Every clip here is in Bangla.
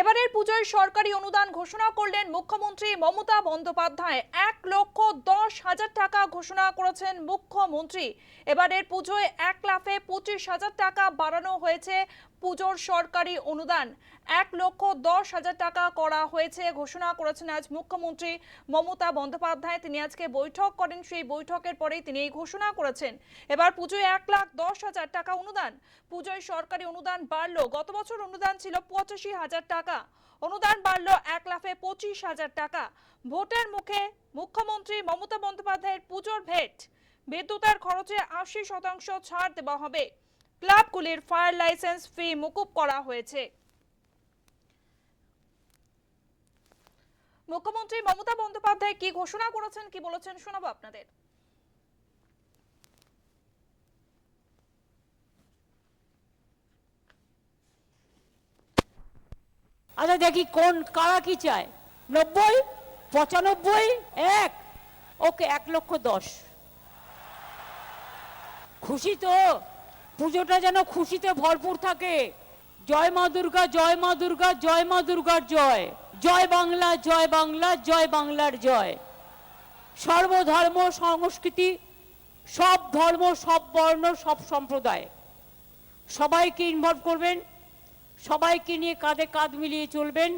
এবারের পুজোয় সরকারি অনুদান ঘোষণা করলেন মুখ্যমন্ত্রী মমতা বন্দ্যোপাধ্যায়। এক লক্ষ দশ হাজার টাকা ঘোষণা করেছেন মুখ্যমন্ত্রী। এবারের পুজোয় এক লাফে পঁচিশ হাজার টাকা বাড়ানো হয়েছে পুজোর সরকারি অনুদান। এক লক্ষ দশ হাজার টাকা করা হয়েছে, ঘোষণা করেছেন আজ মুখ্যমন্ত্রী মমতা বন্দ্যোপাধ্যায়। তিনি আজকে বৈঠক করেন, সেই বৈঠকের পরেই তিনি এই ঘোষণা করেছেন। এবার পুজোয় এক লাখ দশ হাজার টাকা অনুদান। পুজোয় সরকারি অনুদান বাড়লো, গত বছর অনুদান ছিল পঁচাশি হাজার টাকা। অনুদান বাড়লো এক লাফে পঁচিশ হাজার টাকা। ভোটের মুখে মুখ্যমন্ত্রী মমতা বন্দ্যোপাধ্যায়ের পুজোর ভেট। বিদ্যুতের খরচে আশি শতাংশ ছাড় দেওয়া হবে। ক্লাবগুলির ফায়ার লাইসেন্স ফি মুকুব করা হয়েছে। মুখ্যমন্ত্রী মমতা বন্দ্যোপাধ্যায় কি ঘোষণা করেছেন, কি বলেছেন শোনাবো আপনাদের। আচ্ছা দেখি কোন, কারা কি চায়? নব্বই? পঁচানব্বই? এক? ওকে, এক লক্ষ দশ। খুশি তো? পুজোটা যেন খুশিতে ভরপুর থাকে। জয় মা দুর্গা, জয় মা দুর্গা, জয় মা দুর্গার জয়। জয় বাংলা জয় বাংলা, জয় বাংলার জয়। সর্বধর্ম, সংস্কৃতি, সব ধর্ম, সব বর্ণ, সব সম্প্রদায়। সবাইকে ইনভলভ করবেন, সবাইকে নিয়ে কাঁধে কাঁধ মিলিয়ে চলবেন।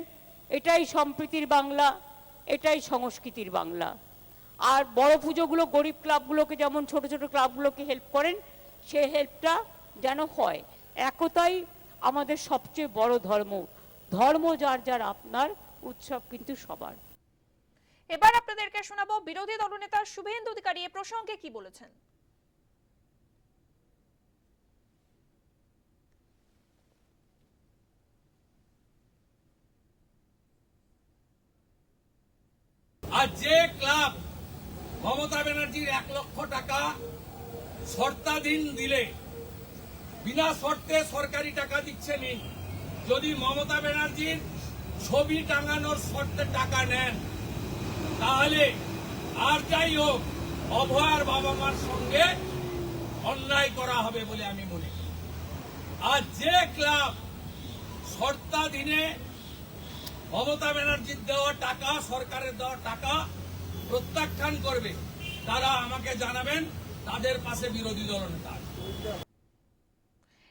এটাই সম্প্রীতির বাংলা, এটাই সংস্কৃতির বাংলা। আর বড় পুজোগুলো গরিব ক্লাবগুলোকে যেমন ছোট ছোট ক্লাবগুলোকে হেল্প করেন সে হেল্পটা যেন হয়। একতাই আমাদের সবচেয়ে বড় ধর্ম। ধর্ম যার যার আপনার উৎসব কিন্তু সবার। এবার আপনাদেরকে শোনাবো বিরোধী দলনেতা শুভেন্দু অধিকারী এ প্রসঙ্গে কি বলেছেন। আর যে ক্লাব মমতা ব্যানার্জির এক লক্ষ টাকা শর্তাধীন দিলে, বিনা শর্তে সরকারি টাকা দিচ্ছে নিন যদি মমতা ব্যানার্জির ছবি টাঙানোর শর্তে টাকা নেন, তাহলে আর যাই হোক, অভয়ার বাবা মার সঙ্গে অন্যায় করা হবে বলে আমি মনে করি। আর যে ক্লাব শর্তাধীনে মমতা ব্যানার্জির দেওয়া টাকা, সরকারের দেওয়া টাকা প্রত্যাখ্যান করবে, তারা আমাকে জানাবেন। তাদের পাশে বিরোধী দলনেতা।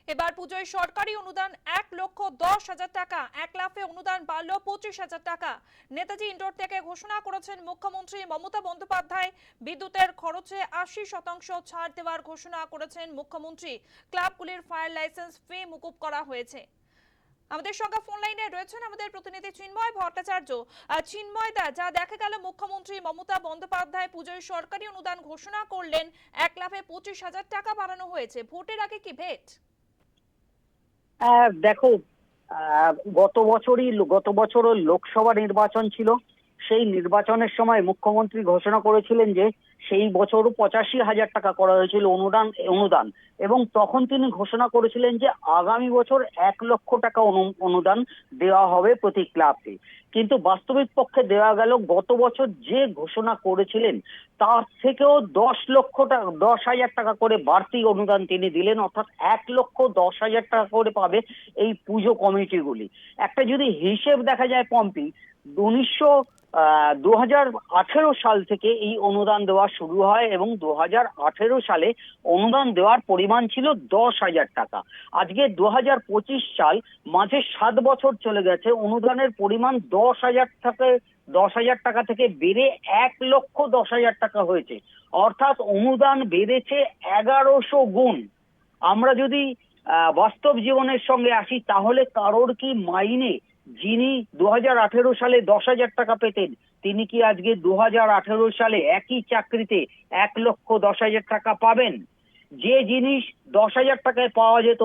এবার পুজোয় সরকারি অনুদান এক লক্ষ দশ হাজার টাকা, এক লাফে অনুদান বাড়লো পঁচিশ হাজার টাকা। নেতাজি ইন্ডোর থেকে ঘোষণা করেছেন মুখ্যমন্ত্রী মমতা বন্দ্যোপাধ্যায়। বিদ্যুতের খরচে আশি শতাংশ ছাড় দেওয়ার ঘোষণা করেছেন মুখ্যমন্ত্রী। ক্লাবগুলির ফায়ার লাইসেন্স ফি মুকুব করা হয়েছে। আমাদের সঙ্গে ফোন লাইনে রয়েছেন আমাদের প্রতিনিধি চিন্ময় ভট্টাচার্য। চিন্ময় দা, যা দেখা গেল মুখ্যমন্ত্রী মমতা বন্দ্যোপাধ্যায় পুজোয় সরকারি অনুদান ঘোষণা করলেন, এক লাফে পঁচিশ হাজার টাকা বাড়ানো হয়েছে। ভোটের আগে কি ভেট? দেখো গত বছরই, গত বছরও লোকসভা নির্বাচন ছিল। সেই নির্বাচনের সময় মুখ্যমন্ত্রী ঘোষণা করেছিলেন যে সেই বছরও পঁচাশি হাজার টাকা করা হয়েছিল অনুদান অনুদান। এবং তখন তিনি ঘোষণা করেছিলেন যে আগামী বছর এক লক্ষ টাকা অনুদান দেওয়া হবে প্রতি ক্লাবকে। কিন্তু বাস্তবিক পক্ষে দেওয়া গেল, গত বছর যে ঘোষণা করেছিলেন, তার থেকেও দশ লক্ষ টাকা দশ হাজার টাকা করে বাড়তি অনুদান তিনি দিলেন, অর্থাৎ এক লক্ষ দশ হাজার টাকা করে পাবে এই পুজো কমিটিগুলি। একটা যদি হিসেব দেখা যায় পম্পি, উনিশশো দু হাজার আঠেরো সাল থেকে এই অনুদান দেওয়া শুরু হয় এবং দু হাজার আঠেরো সালে অনুদান দেওয়ার পরিমাণ ছিল দশ হাজার টাকা। আজকে দু সাল মাঝে সাত বছর চলে গেছে, অনুদানের পরিমাণ দশ হাজার থেকে দশ হাজার টাকা থেকে বেড়ে এক লক্ষ দশ হাজার টাকা হয়েছে। অর্থাৎ অনুদান বেড়েছে এগারোশো গুণ। আমরা যদি বাস্তব জীবনের সঙ্গে আসি, তাহলে কারোর কি মাইনে যিনি দু হাজার আঠেরো সালে দশ হাজার টাকা পেতেন, তিনি কি আজকে দু হাজার আঠেরো সালে একই চাকরিতে এক লক্ষ দশ হাজার টাকা পাবেন? যে জিনিস দশ হাজার টাকায় পাওয়া যেত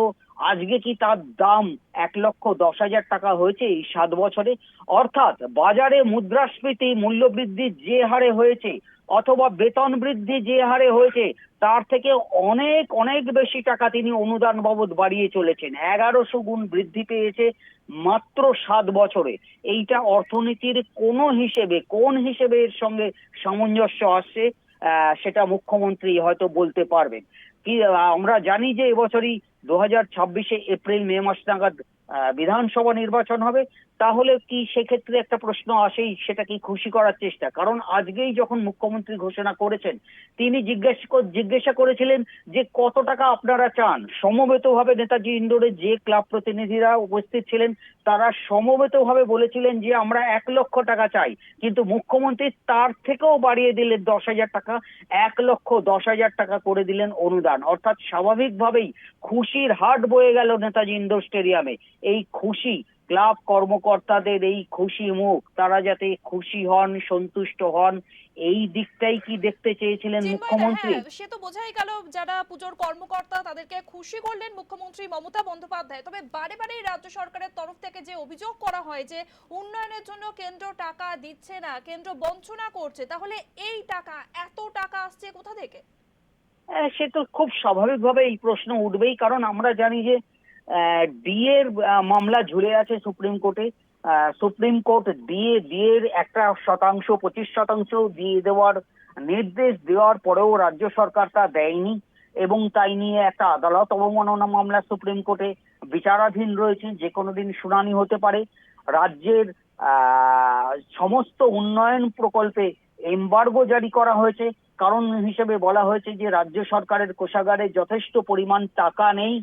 আজকে কি তার দাম এক লক্ষ দশ হাজার টাকা হয়েছে এই সাত বছরে? অর্থাৎ বাজারে মুদ্রাস্ফীতি, মূল্যবৃদ্ধি যে হারে হয়েছে অথবা বেতন বৃদ্ধি যে হারে হয়েছে, তার থেকে অনেক অনেক বেশি টাকা তিনি অনুদান বাবদ বাড়িয়ে চলেছেন। এগারোশো গুণ বৃদ্ধি পেয়েছে মাত্র সাত বছরে। এইটা অর্থনীতির কোন হিসেবে কোন হিসেবে এর সঙ্গে সামঞ্জস্য আসছে সেটা মুখ্যমন্ত্রী হয়তো বলতে পারবেন। কি আমরা জানি যে এবছরই দু হাজার ছাব্বিশে এপ্রিল মে মাস নাগাদ বিধানসভা নির্বাচন হবে, তাহলে কি সেক্ষেত্রে একটা প্রশ্ন আসেই, সেটা কি খুশি করার চেষ্টা? কারণ আজকেই যখন মুখ্যমন্ত্রী ঘোষণা করেছেন, তিনি জিজ্ঞেস জিজ্ঞাসা করেছিলেন যে কত টাকা আপনারা চান? সমবেতভাবে নেতাজি ইন্ডোরে যে ক্লাব প্রতিনিধিরা উপস্থিত ছিলেন, তারা সমবেতভাবে বলেছিলেন যে আমরা এক লক্ষ টাকা চাই। কিন্তু মুখ্যমন্ত্রী তার থেকেও বাড়িয়ে দিলেন দশ হাজার টাকা, এক লক্ষ দশ হাজার টাকা করে দিলেন অনুদান। অর্থাৎ স্বাভাবিকভাবেই খুশির হাট বয়ে গেল নেতাজি ইন্দোর স্টেডিয়ামে। এই খুশি। ক্লাব কর্মকর্তাদের এই খুশি মুখ তারা যাতে খুশি হন সন্তুষ্ট হন এই দিকটাই কি দেখতে চেয়েছিলেন মুখ্যমন্ত্রী? হ্যাঁ, সে তো বোঝাই গেল যারা পুজোর কর্মকর্তা তাদেরকে খুশি করলেন মুখ্যমন্ত্রী মমতা বন্দ্যোপাধ্যায়। তবে বারে বারে রাজ্য সরকারের তরফ থেকে যে অভিযোগ করা হয় যে উন্নয়নের জন্য কেন্দ্র টাকা দিচ্ছে না কেন্দ্র বঞ্চনা করছে তাহলে এই টাকা এত টাকা আসছে কোথা থেকে? সে তো খুব স্বাভাবিকভাবে এই প্রশ্ন উঠবেই কারণ আমরা জানি যে ডিএর মামলা ঝুলে আছে সুপ্রিম কোর্টে। সুপ্রিম কোর্ট দিয়ে ডিএর একটা শতাংশ, পঁচিশ শতাংশ দিয়ে দেওয়ার নির্দেশ দেওয়ার পরেও রাজ্য সরকার তা দেয়নি এবং তাই নিয়ে একটা আদালত অবমাননা মামলা সুপ্রিম কোর্টে বিচারাধীন রয়েছে। যে কোনো দিন শুনানি হতে পারে। রাজ্যের সমস্ত উন্নয়ন প্রকল্পে এমবার্গো জারি করা হয়েছে। কারণ হিসেবে বলা হয়েছে যে, রাজ্য সরকারের কোষাগারে যথেষ্ট পরিমাণ টাকা নেই।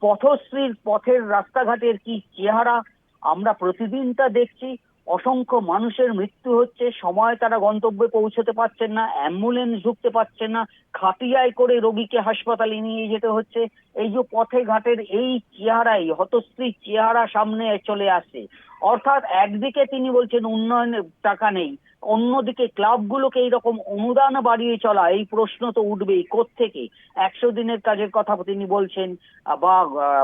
পথশ্রীর পথের রাস্তাঘাটের কি চেহারা? আমরা প্রতিদিন তা দেখছি। অসংখ্য মানুষের মৃত্যু হচ্ছে, সময় তারা গন্তব্যে পৌঁছতে পারছেন না, অ্যাম্বুলেন্স ঢুকতে পারছেন না খাটিয়ায় করে রোগীকে হাসপাতালে নিয়ে যেতে হচ্ছে। এই যে পথে ঘাটের এই চেহারাই, হতশ্রী চেহারা সামনে চলে আসছে অর্থাৎ একদিকে তিনি বলছেন উন্নয়নের টাকা নেই, অন্যদিকে ক্লাবগুলোকে এইরকম অনুদান বাড়িয়ে চলা, এই প্রশ্ন তো উঠবেই থেকে একশো দিনের কাজের কথা তিনি বলছেন, বা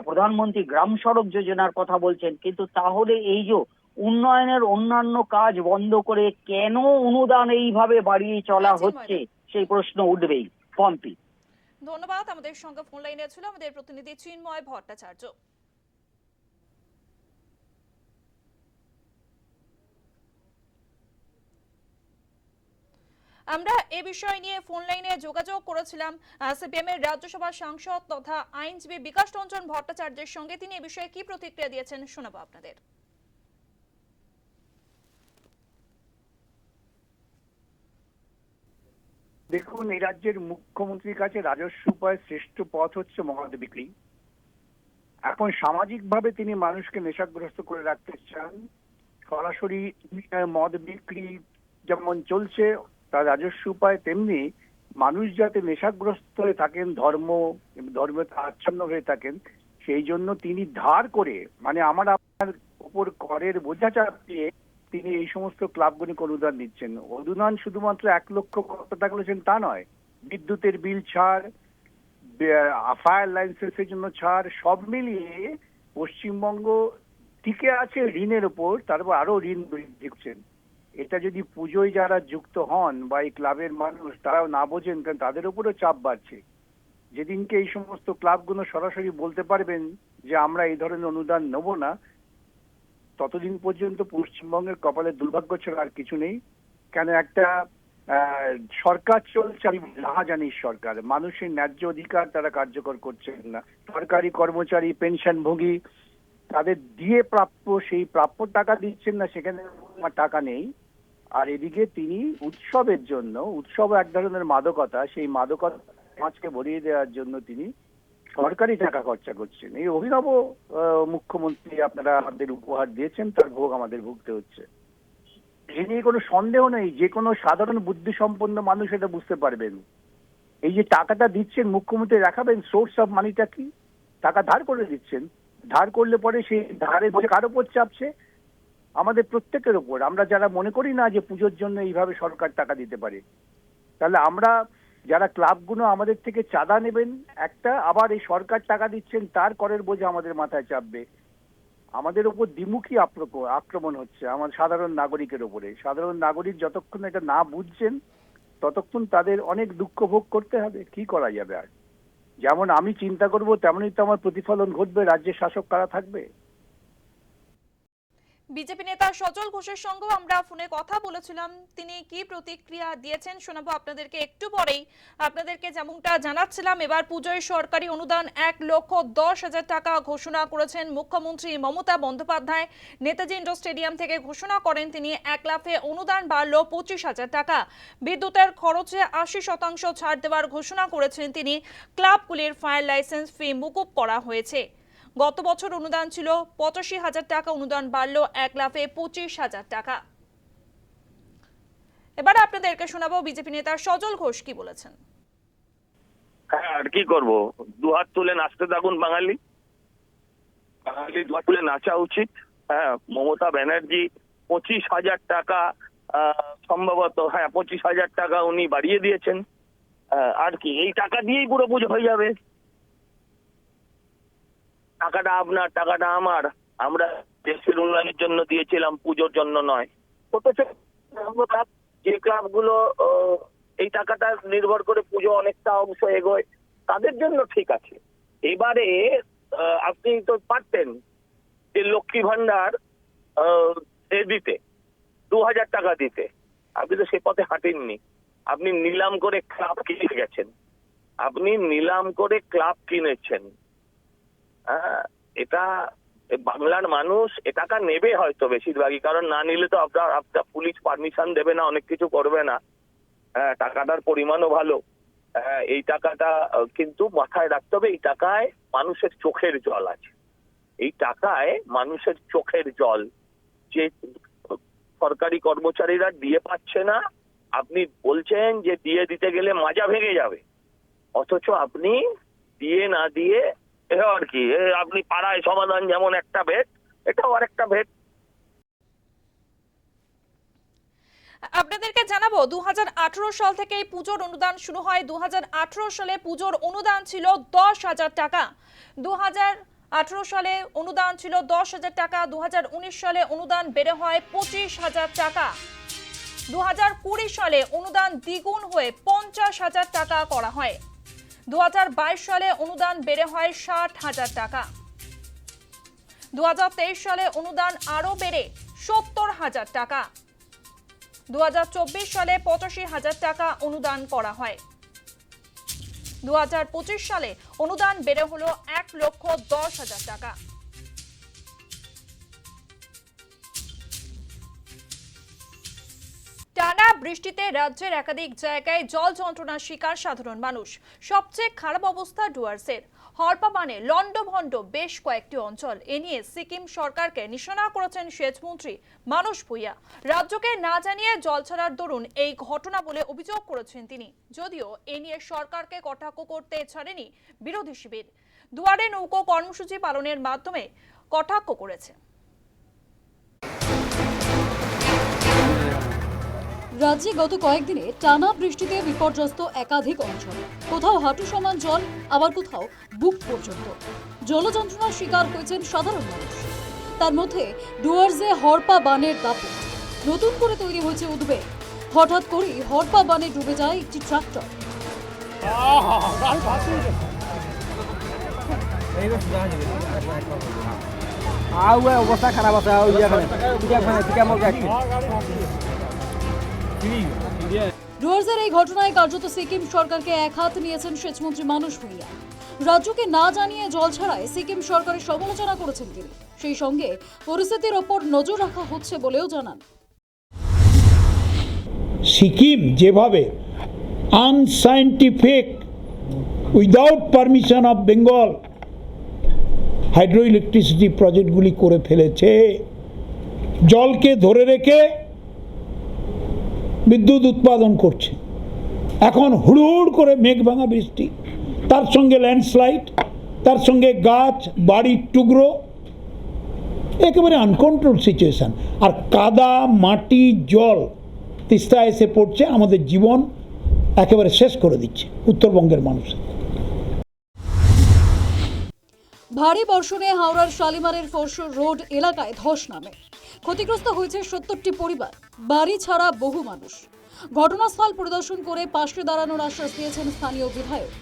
প্রধানমন্ত্রী গ্রাম সড়ক যোজনার কথা বলছেন, কিন্তু তাহলে এই যে উন্নয়নের অন্যান্য কাজ বন্ধ করে কেন অনুদান এইভাবে বাড়িয়ে চলা আচ্ছা, হচ্ছে? সেই প্রশ্ন উঠবেই পম্পি। ধন্যবাদ আমাদের সঙ্গে ফোন লাইনে ছিল আমাদের প্রতিনিধি চিন্ময় ভট্টাচার্য। আমরা এ বিষয় নিয়ে ফোন লাইনে যোগাযোগ করেছিলাম সিপিএম এর রাজ্যসভার সাংসদ তথা আইনজীবী বিকাশ রঞ্জন ভট্টাচার্যের সঙ্গে। তিনি এ বিষয়ে কি প্রতিক্রিয়া দিয়েছেন শোনাবো আপনাদের। দেখুন, এই রাজ্যের মুখ্যমন্ত্রীর কাছে রাজস্ব উপায়ের শ্রেষ্ঠ পথ হচ্ছে মদ বিক্রি। এখন সামাজিকভাবে তিনি মানুষকে নেশাগ্রস্ত করে রাখতে চান। সরাসরি মদ বিক্রি যেমন চলছে, তার রাজস্ব উপায় তেমনি মানুষ যাতে নেশাগ্রস্ত হয়ে থাকেন, ধর্ম, ধর্মে আচ্ছন্ন হয়ে থাকেন, সেই জন্য তিনি ধার করে মানে আমার আপনার উপর করের বোঝা চাপিয়ে তিনি এই সমস্ত ক্লাবগুলিকে অনুদান দিচ্ছেন অনুদান শুধুমাত্র এক লক্ষ টাকা বলেছেন তা নয়, বিদ্যুতের বিল ছাড় ফায়ার লাইসেন্সের জন্য ছাড়, সব মিলিয়ে পশ্চিমবঙ্গ টিকে আছে ঋণের ওপর, তারপর আরও ঋণ করছেন এটা যদি পুজোয় যারা যুক্ত হন বা এই ক্লাবের মানুষ, তারাও না বোঝেন, কারণ তাদের উপরও চাপ বাড়ছে। যেদিনকে এই সমস্ত ক্লাবগুলো সরাসরি বলতে পারবেন যে আমরা এই ধরনের অনুদান নেব না ততদিন পর্যন্ত পশ্চিমবঙ্গের কপালে দুর্ভাগ্য ছাড়া আর কিছু নেই। কেন একটা সরকার চলছে, আমি রাহাজানির সরকার। মানুষের ন্যায্য অধিকার তারা কার্যকর করছেন না। সরকারি কর্মচারী, পেনশনভোগী, তাদের দিয়ে প্রাপ্য, সেই প্রাপ্য টাকা দিচ্ছেন না, সেখানে টাকা নেই। আর এদিকে তিনি উৎসবের জন্য, উৎসব এক ধরনের মাদকতা, সেই মাদকতা সমাজকে ভরিয়ে দেওয়ার জন্য তিনি সরকারি টাকা খরচা করছেন। এই অভিনব মুখ্যমন্ত্রী আপনারা আমাদের উপহার দিয়েছেন, তার ভোগ আমাদের ভুগতে হচ্ছে। এ নিয়ে কোনো সন্দেহ নেই, যে কোনো সাধারণ বুদ্ধিসম্পন্ন মানুষ এটা বুঝতে পারবেন। এই যে টাকাটা দিচ্ছেন, মুখ্যমন্ত্রী রাখাবেন সোর্স অফ মানিটা কি? টাকা ধার করে দিচ্ছেন। ধার করলে পরে সেই ধারে বোঝা কার ওপর চাপছে? আমাদের প্রত্যেকের ওপর আমরা যারা মনে করি না যে পুজোর জন্য এইভাবে সরকার টাকা দিতে পারে, তাহলে আমরা যারা ক্লাবগুলো আমাদের থেকে চাঁদা নেবেন, একটা আবার এই সরকার টাকা দিচ্ছেন, তার করের বোঝা আমাদের মাথায় চাপবে। আমাদের উপর দ্বিমুখী আক্রমণ হচ্ছে আমার সাধারণ নাগরিকের উপরে সাধারণ নাগরিক যতক্ষণ এটা না বুঝছেন, ততক্ষণ তাদের অনেক দুঃখ ভোগ করতে হবে। কি করা যাবে আর? যেমন আমি চিন্তা করব, তেমনই তো আমার প্রতিফলন ঘটবে, রাজ্যের শাসক কারা থাকবে? বিজেপি নেতা সজল ঘোষের সঙ্গেও আমরা ফোনে কথা বলেছিলাম। তিনি কি প্রতিক্রিয়া দিয়েছেন শোনাবো আপনাদেরকে একটু পরেই। আপনাদেরকে যেমনটা জানাচ্ছিলাম, এবার পুজোয় সরকারি অনুদান এক লক্ষ দশ হাজার টাকা ঘোষণা করেছেন মুখ্যমন্ত্রী মমতা বন্দ্যোপাধ্যায়। নেতাজি ইন্ডোর স্টেডিয়াম থেকে ঘোষণা করেন, তিনি এক লাফে অনুদান বাড়ল পঁচিশ হাজার টাকা। বিদ্যুতের খরচে আশি শতাংশ ছাড় দেওয়ার ঘোষণা করেছেন তিনি। ক্লাবগুলির ফায়ার লাইসেন্স ফি মুকুব করা হয়েছে। গত বছর অনুদান ছিল পঁচাশি হাজার টাকা, অনুদান বাড়ল এক লাফে পঁচিশ হাজার টাকা। এবার আপনাদেরকে শোনাবো বিজেপি নেতা সজল ঘোষ কি বলেছেন। হ্যাঁ আর কি করব? দু হাত তুলে নাচতে থাকুন বাঙালি। বাঙালি দু হাত তুলে নাচা উচিত। হ্যাঁ মমতা ব্যানার্জি পঁচিশ হাজার টাকা সম্ভবত হ্যাঁ পঁচিশ হাজার টাকা উনি বাড়িয়ে দিয়েছেন। আর কি, এই টাকা দিয়েই পুরো পুজো হয়ে যাবে। টাকাটা আপনার টাকাটা আমার। আমরা দেশের উন্নয়নের জন্য দিয়েছিলাম পুজোর জন্য নয়। যে ক্লাবগুলো আহ, এই টাকাটা নির্ভর করে পুজো অনেকটা অংশ এগোয় তাদের জন্য ঠিক আছে। এবারে আপনি তো পারতেন যে লক্ষ্মী ভান্ডার দিতে দু হাজার টাকা দিতে। আপনি তো সে পথে হাঁটেননি। আপনি নিলাম করে ক্লাব কিনে গেছেন। আপনি নিলাম করে ক্লাব কিনেছেন। এটা বাংলার মানুষ এ টাকা নেবে হয়তো বেশিরভাগই, কারণ না নিলে তো আপনার আপনার পুলিশ পারমিশন দেবে না, অনেক কিছু করবে না। হ্যাঁ টাকাটার পরিমাণও ভালো। হ্যাঁ এই টাকাটা কিন্তু মাথায় রাখতে হবে, এই টাকায় মানুষের চোখের জল আছে। এই টাকায় মানুষের চোখের জল। যে সরকারি কর্মচারীরা দিয়ে পাচ্ছে না, আপনি বলছেন যে দিয়ে দিতে গেলে মাজা ভেঙে যাবে। অথচ আপনি দিয়ে না দিয়ে আর কি আপনি পাড়ায় সমাধান যেমন একটা ভেদ, এটাও আর একটা ভেদ। আপনাদেরকে জানাব দু সাল থেকে পুজোর অনুদান শুরু হয়। দু সালে পুজোর অনুদান ছিল দশ হাজার টাকা। দু আঠারো সালে অনুদান ছিল দশ হাজার টাকা। দু সালে অনুদান বেড়ে হয় পঁচিশ হাজার টাকা। দু হাজার কুড়ি সালে অনুদান দ্বিগুণ হয়ে পঞ্চাশ হাজার টাকা করা হয়। দু হাজার বাইশ সালে অনুদান বেড়ে হয় ষাট হাজার টাকা। দু হাজার তেইশ সালে অনুদান আরও বেড়ে সত্তর হাজার টাকা। দু হাজার চব্বিশ সালে পঁচাশি হাজার টাকা অনুদান করা হয়। দু হাজার পঁচিশ সালে অনুদান বেড়ে হলো এক লক্ষ দশ হাজার টাকা। টানা বৃষ্টিতে রাজ্যের একাধিক জায়গায় জল যন্ত্রণার শিকার সাধারণ মানুষ। সবচেয়ে খারাপ অবস্থা ডুয়ার্সের। হরপাবানে লন্ডভন্ড বেশ কয়েকটি অঞ্চল। এ নিয়ে সিকিম সরকারকে নিশানা করেছেন সেচমন্ত্রী মানুষ ভূঁইয়া। রাজ্যকে না জানিয়ে জল ছাড়ার দরুন এই ঘটনা বলে অভিযোগ করেছেন তিনি। যদিও এ নিয়ে সরকারকে কটাক্ষ করতে ছাড়েনি বিরোধী শিবির। দুয়ারে নৌকো কর্মসূচি পালনের মাধ্যমে কটাক্ষ করেছে। রাজ্যে গত কয়েকদিনে টানা বৃষ্টিতে বিপর্যস্ত একাধিক অঞ্চল। কোথাও হাঁটু সমান জল, আবার কোথাও বুক পর্যন্ত। জলযন্ত্রণার শিকার হয়েছেন সাধারণ মানুষ। তার মধ্যে ডুয়ার্সে হরপা বানের দাপট। নতুন করে তৈরি হয়েছে উদ্বেগ। হঠাৎ করেই হরপা বানে ডুবে যায় একটি ট্রাক্টর। অবস্থা খারাপ আছে ডুয়ার্সের এই ঘটনায় কার্যত সিকিম সরকারকে এক হাত নিয়েছেন সেচমন্ত্রী মানুষ ভূঁইয়া। রাজ্যকে না জানিয়ে জল ছাড়ায় সিকিম সরকারের সমালোচনা করেছেন তিনি। সেই সঙ্গে পরিস্থিতির ওপর নজর রাখা হচ্ছে বলেও জানান। সিকিম যেভাবে unscientific without permission of Bengal hydro electricity প্রজেক্টগুলি করে ফেলেছে, জলকে ধরে রেখে বিদ্যুৎ উৎপাদন করছে। এখন হুড়হুড় করে মেঘ ভাঙা বৃষ্টি, তার সঙ্গে ল্যান্ডস্লাইড, তার সঙ্গে গাছ, বাড়ির টুকরো, একেবারে আনকন্ট্রোল সিচুয়েশান আর কাদা, মাটি, জল তিস্তা এসে পড়ছে, আমাদের জীবন একেবারে শেষ করে দিচ্ছে উত্তরবঙ্গের মানুষের ভারী বর্ষণে হাওড়ার শালিমারের ফোরশো রোড এলাকায় ধস নামে। ক্ষতিগ্রস্ত হয়েছে সত্তরটি পরিবার বাড়ি ছাড়া বহু মানুষ। ঘটনাস্থল পরিদর্শন করে পাশে দাঁড়ানোর আশ্বাস দিয়েছেন স্থানীয় বিধায়ক।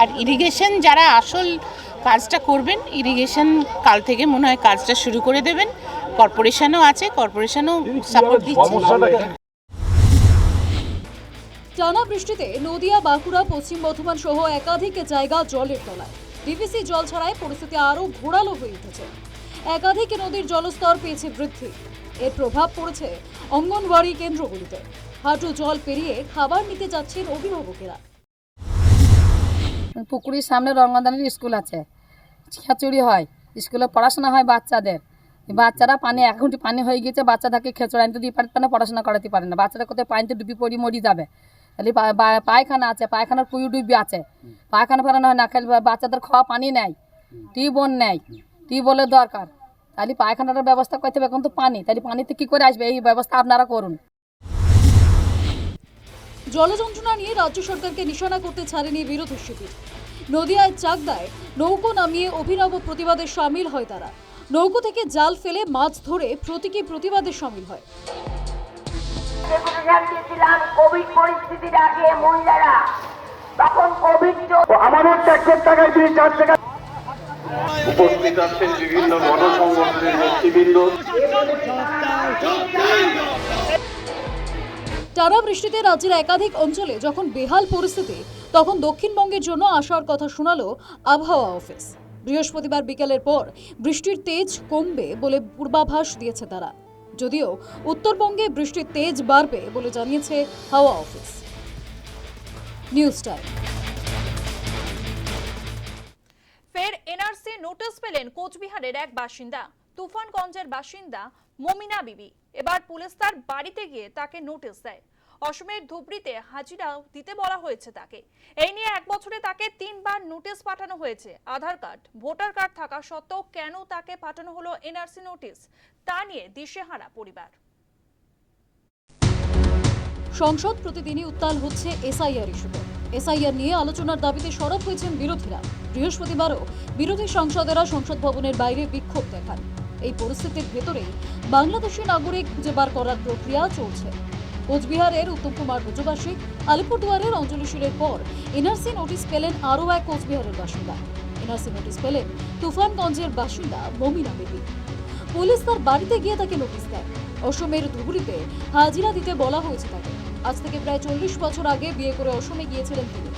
আর ইরিগেশন যারা আসল কাজটা করবেন ইরিগেশন কাল থেকে মনে হয় কাজটা শুরু করে দেবেন। কর্পোরেশনও আছে কর্পোরেশনও সাপোর্ট দিচ্ছে। টানা বৃষ্টিতে নদিয়া বাঁকুড়া পশ্চিম বর্ধমান সহ একাধিক জায়গা জলের তলায়। ডিভিসি জল ছাড়াই পরিস্থিতি আরও ঘোরালো হয়ে উঠেছে। একাধিক নদীর জলস্তর পেয়েছে বৃদ্ধি। এর প্রভাব পড়েছে অঙ্গনওয়াড়ি কেন্দ্রগুলিতে। হাঁটু জল পেরিয়ে খাবার নিতে যাচ্ছেন অভিভাবকেরা। পুকুরের সামনে রঙ্গদানের স্কুল আছে। খিচুড়ি হয়। স্কুলে পড়াশোনা হয় বাচ্চাদের। বাচ্চারা পানি এক ঘন্টি পানি হয়ে গেছে বাচ্চাদেরকে খেচড়ে আনতে দিয়ে পারবে না পড়াশোনা করাতে পারে না। বাচ্চারা কোথায় পানিতে ডুবি পড়ি মরি যাবে। পা- পায়খানা আছে পায়খানার কুয়ু ডুবি আছে। পায়খানা ফেরানো হয় না খালি বাচ্চাদের খাওয়া পানি নেয় টিউবওয়েল নেয় টিউবওয়েলের দরকার। তাহলে পায়খানাটার ব্যবস্থা করতে হবে এখন তো পানি। তাহলে পানিতে কী করে আসবে? এই ব্যবস্থা আপনারা করুন। জল যন্ত্রণা নিয়ে রাজ্য সরকারকে নিশানা করতে ছাড়েনি বিরোধী শিবির। নদিয়ায় চাকদায় নৌকো নামিয়ে অভিনব প্রতিবাদে সামিল হয় তারা। নৌকো থেকে জাল ফেলে মাছ ধরে প্রতীকী প্রতিবাদে সামিল হয়। কোভিড পরিস্থিতির আগে মহিলারা তখন কোভিড আমাদের ট্যাক্সের টাকায় দিয়ে চার টাকা উপস্থিত আছেন বিভিন্ন গণসংগঠনের নেতৃবৃন্দ। টানা বৃষ্টিতে রাজ্যের একাধিক অঞ্চলে যখন বেহাল পরিস্থিতি, তখন দক্ষিণবঙ্গের জন্য আসার কথা শোনালো আবহাওয়া অফিস। বৃহস্পতিবার বিকেলের পর বৃষ্টির তেজ কমবে বলে পূর্বাভাস দিয়েছে তারা। যদিও উত্তরবঙ্গে বৃষ্টির তেজ বাড়বে বলে জানিয়েছে হাওয়া অফিস। News time. ফের এনআরসি নোটিশ পেলেন কোচবিহারের এক বাসিন্দা। তুফানগঞ্জের বাসিন্দা মমিনা বিবি। এবার পুলিশ তার বাড়িতে গিয়ে তাকে নোটিশ দেয়। অসমের ধুবড়িতে হাজিরা দিতে বলা হয়েছে তাকে। এই নিয়ে এক বছরে তাকে তিনবার নোটিশ পাঠানো হয়েছে। আধার কার্ড, ভোটার কার্ড থাকা সত্ত্বেও কেন তাকে পাঠানো হলো এনআরসি নোটিশ, তা নিয়ে দিশেহারা পরিবার। সংসদ প্রতিদিনই উত্তাল হচ্ছে এসআইআর ইস্যুতে। এসআইআর নিয়ে আলোচনার দাবিতে সরব হয়েছেন বিরোধীরা। বৃহস্পতিবারও বিরোধী সাংসদেরা সংসদ ভবনের বাইরে বিক্ষোভ দেখান। এই পরিস্থিতির ভেতরেই বাংলাদেশি নাগরিক খুঁজে বার করার প্রক্রিয়া চলছে। কোচবিহারের উত্তম কুমার ব্রজবাসী আলিপুরদুয়ারের অঞ্জলি শীলের পর এনআরসি নোটিশ পেলেন আরও এক কোচবিহারের বাসিন্দা। এনআরসি নোটিশ পেলেন তুফানগঞ্জের বাসিন্দা মমিনা বিবি পুলিশ তার বাড়িতে গিয়ে তাকে নোটিশ দেয়। অসমের ধুবড়িতে হাজিরা দিতে বলা হয়েছে তাকে। আজ থেকে প্রায় চল্লিশ বছর আগে বিয়ে করে অসমে গিয়েছিলেন তিনি।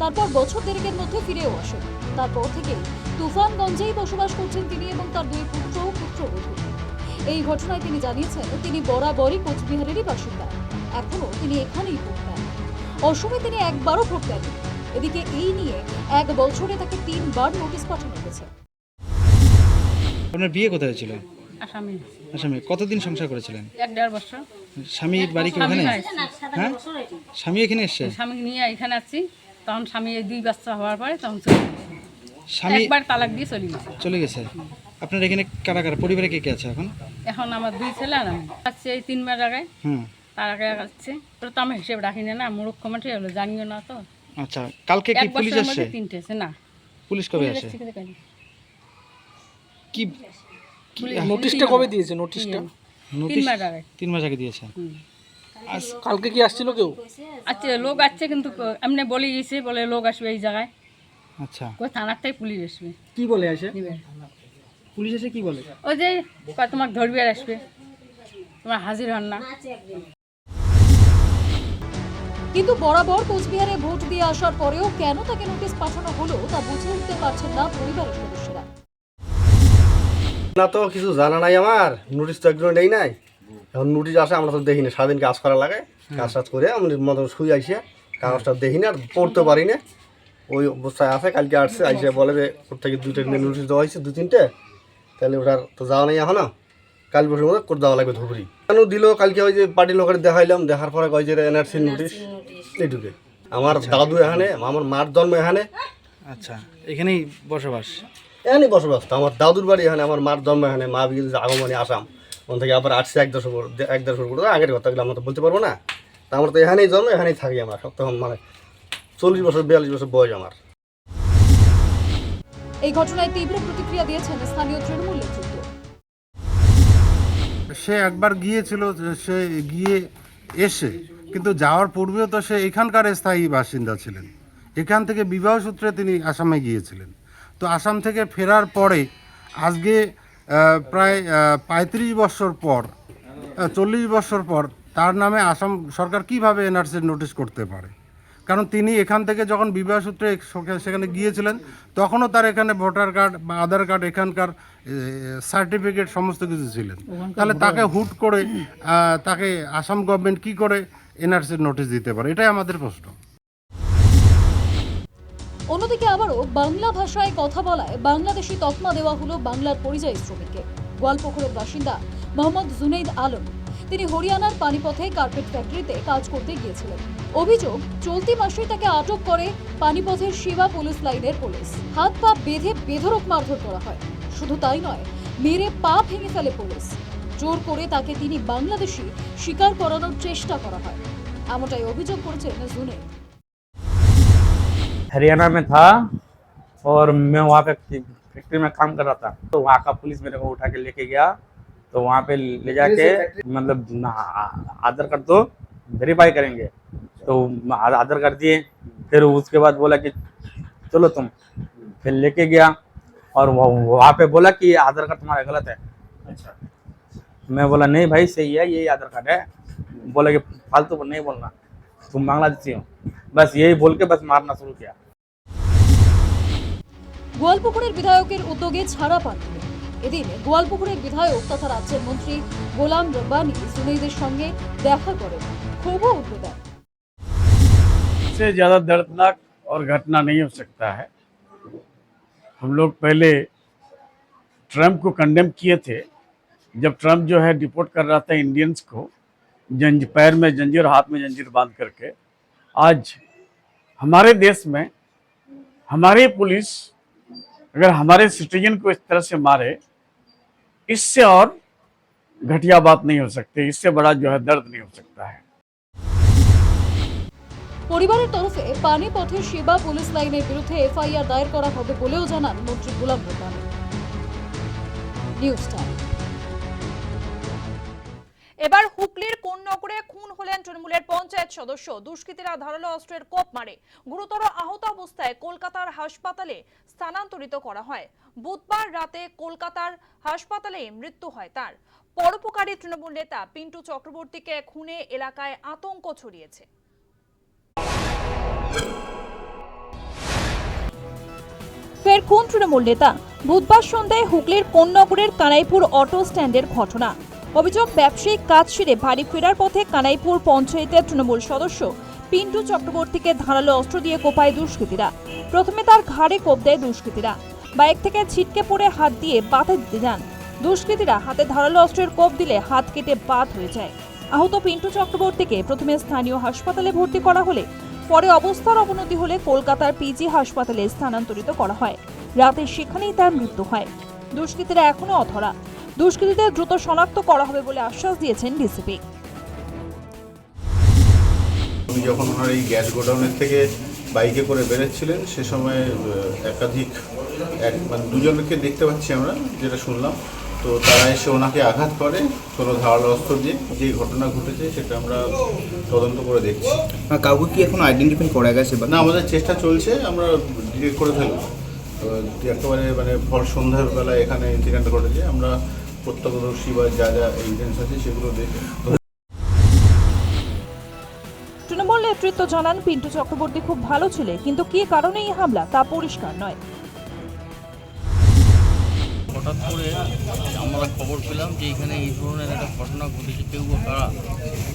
তারপর বছর দেড়েকের মধ্যে ফিরেও আসেন। তারপর থেকে তুফানগঞ্জেই বসবাস করছেন তিনি এবং তার দুই পুত্র ও পুত্রবধূ এই ঘটনায় তিনি জানিয়েছেন, তিনি বরাবরই কোচবিহারেরই বাসিন্দা। এখনও তিনি এখানেই ভোট দেন অসমে তিনি একবারও ভোট দেন এদিকে এই নিয়ে এক বছরে তাকে তিনবার নোটিশ পাঠানো হয়েছে। আপনার বিয়ে কোথায় ছিল আসামি। আসামে। কতদিন সংসার করেছিলেন? এক দেড় বছর। স্বামীর বাড়ি কি ওখানে? হ্যাঁ? স্বামী এখানে এসছে? স্বামী নিয়ে এখানে আছি। তখন স্বামী এই দুই বাচ্চা হওয়ার পরে তখন চলে স্বামী একবার তালাক দিয়ে চলে গেছে। চলে গেছে। আপনার এখানে কারা কারা পরিবারে কে কে আছে এখন? এখন আমার দুই ছেলে আর আমি। আছে এই তিন মাস আগে। হুম। তার আগে আছে। তো আমি হিসেব রাখি না না মূর্খ মাঠে হলো জানিও না তো। আচ্ছা কালকে কি পুলিশ আসছে তিনটে আছে না। পুলিশ কবে আসে? কি নোটিশটা কবে দিয়েছে? নোটিশটা তিন মাস আগে। তিন মাস আগে দিয়েছে? কালকে কি আসছিল কেউ? আচ্ছা লোক আসছে কিন্তু এমনি বলে গেছে বলে লোক আসবে এই জায়গায়। আচ্ছা। ওই থানারটাই পুলিশ আসবে। কি বলে আসে পুলিশ এসে কি বলে? ওই যে কয় তোমার ধরবি আর আসবে। তোমার হাজির হন না। কিন্তু বরাবর কোচবিহারে ভোট দিয়ে আসার পরেও কেন তাকে নোটিশ পাঠানো হলো তা বুঝে উঠতে পারছেন না পরিবারের সদস্যরা। না তো কিছু জানা নাই আমার। নোটিশ তো একজন নেই নাই। এখন নোটিশ আসে আমরা তো দেখি না সারাদিন কাজ করা লাগে। কাজ টাজ করে আমরা মতো শুয়ে আইসে। কাগজটা দেখি না আর পড়তে পারি না ওই অবস্থায় আছে কালকে আসছে আইসে বলে যে ওর থেকে দুইটা নোটিশ দেওয়া হয়েছে দু তিনটে। তাহলে ওটার তো যাওয়া নেই এখনও। কাল বসে মধ্যে করে দেওয়া লাগবে ধুবড়ি। কেন দিল? কালকে ওই যে পার্টির লোকের দেখাইলাম দেখার পরে কয় যে এনআরসি নোটিশ এইটুকে। আমার দাদু এখানে আমার মার জন্ম এখানে। আচ্ছা এখানেই বসবাস। এখানেই বসবাস তো আমার দাদুর বাড়ি এখানে আমার মার জন্ম এখানে মা বিয়ে আগমনে আসাম। ওখান থেকে আবার আসছে এক দশ বছর এক দশ করে আগের কথাগুলো আমরা তো বলতে পারব না। তা আমরা তো এখানেই জন্ম এখানেই থাকি আমার। সব তখন মানে চল্লিশ বছর বিয়াল্লিশ বছর বয়স আমার। এই ঘটনায় তীব্র প্রতিক্রিয়া দিয়েছেন স্থানীয় তৃণমূল নেতৃত্ব। সে একবার গিয়েছিল সে গিয়ে এসে কিন্তু যাওয়ার পূর্বেও তো সে এখানকার স্থায়ী বাসিন্দা ছিলেন। এখান থেকে বিবাহ সূত্রে তিনি আসামে গিয়েছিলেন। তো আসাম থেকে ফেরার পরে আজকে প্রায় পঁয়ত্রিশ বছর পর চল্লিশ বছর পর তার নামে আসাম সরকার কীভাবে এনআরসির নোটিশ করতে পারে? কারণ তিনি এখান থেকে যখন বিবাহ সূত্রে সেখানে- সেখানে গিয়েছিলেন তখনও তার এখানে ভোটার কার্ড বা আধার কার্ড এখানকার সার্টিফিকেট সমস্ত কিছু ছিলেন। তাহলে তাকে হুট করে তাকে আসাম গভর্নমেন্ট কি করে এনআরসির নোটিশ দিতে পারে? এটাই আমাদের প্রশ্ন। অন্যদিকে আবারও বাংলা ভাষায় কথা বলায় বাংলাদেশি তকমা দেওয়া হলো বাংলার পরিযায়ী শ্রমিককে। গোয়ালপুকুরের বাসিন্দা মোহাম্মদ জুনেইদ আলম। তিনি হরিয়ানার পানিপথে কার্পেট ফ্যাক্টরিতে কাজ করতে গিয়েছিলেন। অভিযোগ, চলতি মাসেই তাকে আটক করে পানিপথের সেবা পুলিশ লাইনের পুলিশ। হাত পা বেঁধে বেধরক মারধর করা হয়। শুধু তাই নয়, মেরে পা ভেঙে ফেলে পুলিশ। জোর করে তাকে তিনি বাংলাদেশি স্বীকার করানোর চেষ্টা করা হয়। এমনটাই অভিযোগ করেছেন জুনেদ हरियाणा में था और मैं वहाँ पे फैक्ट्री में काम कर रहा था। तो वहाँ का पुलिस मेरे को उठा के लेके गया। तो वहाँ पे ले जाके मतलब आ- आधार कार्ड तो वेरीफाई करेंगे। तो आ- आधार कार्ड दिए। फिर उसके बाद बोला कि चलो तुम। फिर लेके गया और वहाँ पे बोला कि आधार कार्ड तुम्हारा गलत है। अच्छा। मैं बोला नहीं भाई सही है यही आधार कार्ड है। बोला कि फालतू पर नहीं बोलना। तुम बांग्लादेशी हो। बस यही बोल के बस मारना शुरू किया। গোয়ালপুকুরের বিধায়কের উদ্যোগে ছাড়া পান তিনি। এদিন গোয়ালপুকুরের বিধায়ক তথা রাজ্যের মন্ত্রী গোলাম রব্বানি সুনেইদের সঙ্গে দেখা করেন ক্ষোভও উঠে দেন इससे ज़्यादा दर्दनाक और घटना नहीं हो सकता है हम लोग पहले ट्रम्प को कंडेम किए थे जब ट्रम्प जो है डिपोर्ट कर रहा था इंडियंस को जंज पैर में जंजीर हाथ में जंजीर बांध करके आज हमारे देश में हमारी पुलिस अगर हमारे सिटीजन को इस तरह से मारे इससे और घटिया बात नहीं हो सकती इससे बड़ा जो है दर्द नहीं हो सकता है পরিবারের তরফে পানিপথের সেবা পুলিশ লাইনের বিরুদ্ধে এফআইআর দায়ের করা হবে বলেও জানান মন্ত্রী গোলাম রব্বানি নিউজ টাইম এবার হুগলির কোন্নগরে খুন হলেন তৃণমূলের পঞ্চায়েত সদস্য। দুষ্কৃতীরা ধারালো অস্ত্রের কোপ মারে। গুরুতর আহত অবস্থায় কলকাতার হাসপাতালে স্থানান্তরিত করা হয়। বুধবার রাতে কলকাতার হাসপাতালে মৃত্যু হয় তার। পরোপকারী তৃণমূল নেতা পিন্টু চক্রবর্তীকে খুনে এলাকায় আতঙ্ক ছড়িয়েছে। ফের খুন তৃণমূল নেতা। বুধবার সন্ধ্যায় হুগলির কোন্নগরের কানাইপুর অটো স্ট্যান্ডের ঘটনা। অভিযোগ, ব্যবসায়িক কাজ সেরে বাড়ি ফেরার পথে কানাইপুর পঞ্চায়েতের তৃণমূল সদস্য পিন্টু চক্রবর্তীকে ধারালো অস্ত্র দিয়ে কোপায় দুষ্কৃতীরা। প্রথমে তার ঘাড়ে কোপ দেয় দুষ্কৃতীরা। বাইক থেকে ছিটকে পড়ে হাত দিয়ে বাধা দিতে যান। দুষ্কৃতীরা হাতে ধারালো অস্ত্রের কোপ দিলে হাত কেটে বাদ হয়ে যায়। আহত পিন্টু চক্রবর্তীকে প্রথমে স্থানীয় হাসপাতালে ভর্তি করা হলে, পরে অবস্থার অবনতি হলে কলকাতার পিজি হাসপাতালে স্থানান্তরিত করা হয়। রাতে সেখানেই তার মৃত্যু হয়। দুষ্কৃতীরা এখনও অধরা। দুষ্কৃতীদের দ্রুত শনাক্ত করা হবে বলে আশ্বাস দিয়েছেন ডিসিপি। উনি যখন ওনার এই গ্যাস গোডাউনের থেকে বাইকে করে বেরোচ্ছিলেন সে সময় একাধিক এক মানে দুজনকে দেখতে পাচ্ছি আমরা যেটা শুনলাম। তো তারা এসে ওনাকে আঘাত করে কোনো ধারালো অস্ত্র দিয়ে যে ঘটনা ঘটেছে সেটা আমরা তদন্ত করে দেখছি। কাউকে কি এখন আইডেন্টিফাই করা গেছে বা না আমাদের চেষ্টা চলছে আমরা ডিটেক্ট করে ফেলব। তো একেবারে মানে ভর সন্ধ্যার বেলা এখানে ইনসিডেন্ট ঘটেছে। আমরা প্রত্যক্ষদর্শী বা যা যা এভিডেন্স আছে সেগুলো দেখে তৃণমূল নেতৃত্ব জানান পিন্টু চক্রবর্তী খুব ভালো ছেলে কিন্তু কি কারণে এই হামলা? তা পরিষ্কার নয়। হঠাৎ করে আমরা খবর পেলাম যে এখানে এই ধরনের একটা ঘটনা ঘটেছে। কেউ বা কারা?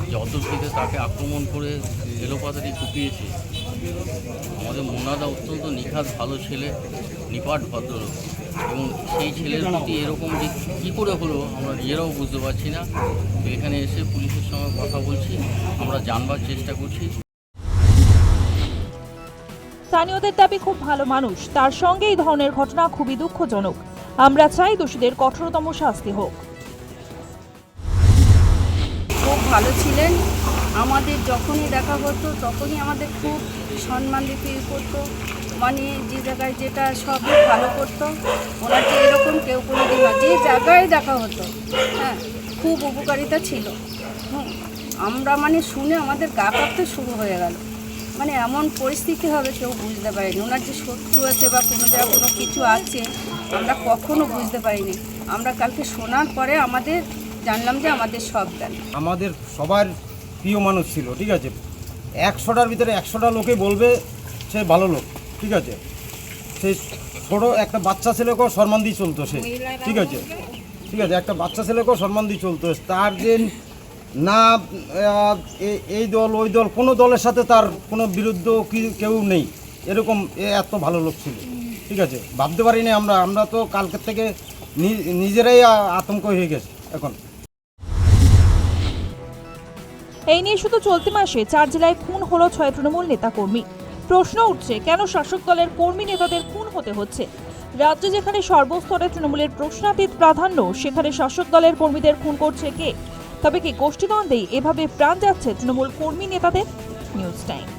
যে অতর্কিতে তাকে আক্রমণ করে এলোপাতারি কুপিয়েছে আমাদের মোনাদা অত্যন্ত নিখাত ভালো ছেলে নিপাট ভদ্রলোক এবং সেই ছেলের প্রতি এরকম যে কী করে হলো আমরা নিজেরাও বুঝতে পারছি না। তো এখানে এসে পুলিশের সঙ্গে কথা বলছি আমরা জানবার চেষ্টা করছি। স্থানীয়দের দাবি খুব ভালো মানুষ। তার সঙ্গে এই ধরনের ঘটনা খুবই দুঃখজনক। আমরা চাই দোষীদের কঠোরতম শাস্তি হোক। খুব ভালো ছিলেন। আমাদের যখনই দেখা হতো তখনই আমাদের খুব সম্মান দিতে ইয়ে করতো। মানে যে জায়গায় যেটা সবই ভালো করতো ওনার যে এরকম কেউ কোনো দিন যে জায়গায় দেখা হতো হ্যাঁ খুব উপকারিতা ছিল। হুম, আমরা মানে শুনে আমাদের গা কাঁপতে শুরু হয়ে গেল। মানে এমন পরিস্থিতি হবে কেউ বুঝতে পারেনি। ওনার যে শত্রু আছে বা কোনো জায়গায় কোনো কিছু আছে, আমরা কখনো বুঝতে পারিনি। আমরা কালকে শোনার পরে আমাদের জানলাম যে আমাদের সব গেল আমাদের সবার প্রিয় মানুষ ছিল ঠিক আছে? একশোটার ভিতরে একশোটা লোকে বলবে সে ভালো লোক ঠিক আছে? সে ছোটো একটা বাচ্চা ছেলেকেও সম্মান দিয়ে চলতো সে ঠিক আছে? ঠিক আছে একটা বাচ্চা ছেলেকেও সম্মান দিয়ে চলতো। তার যে না এই দল ওই দল কোনো দলের সাথে তার কোনো বিরুদ্ধ কি কেউ নেই। এরকম এ এত ভালো লোক ছিল ঠিক আছে? ভাবতে পারিনি আমরা আমরা তো কালকের থেকে নিজেরাই আতঙ্ক হয়ে গেছে এখন। এই নিয়ে শুধু চলতি মাসে চার জেলায় খুন হলো ছয় তৃণমূল নেতাকর্মী। প্রশ্ন উঠছে, কেন শাসক দলের কর্মী নেতাদের খুন হতে হচ্ছে? রাজ্য যেখানে সর্বস্তরে তৃণমূলের প্রশ্নাতীত প্রাধান্য, সেখানে শাসক দলের কর্মীদের খুন করছে কে? তবে কি গোষ্ঠীদ্বন্দ্বেই এভাবে প্রাণ যাচ্ছে তৃণমূল কর্মী নেতাদের? News time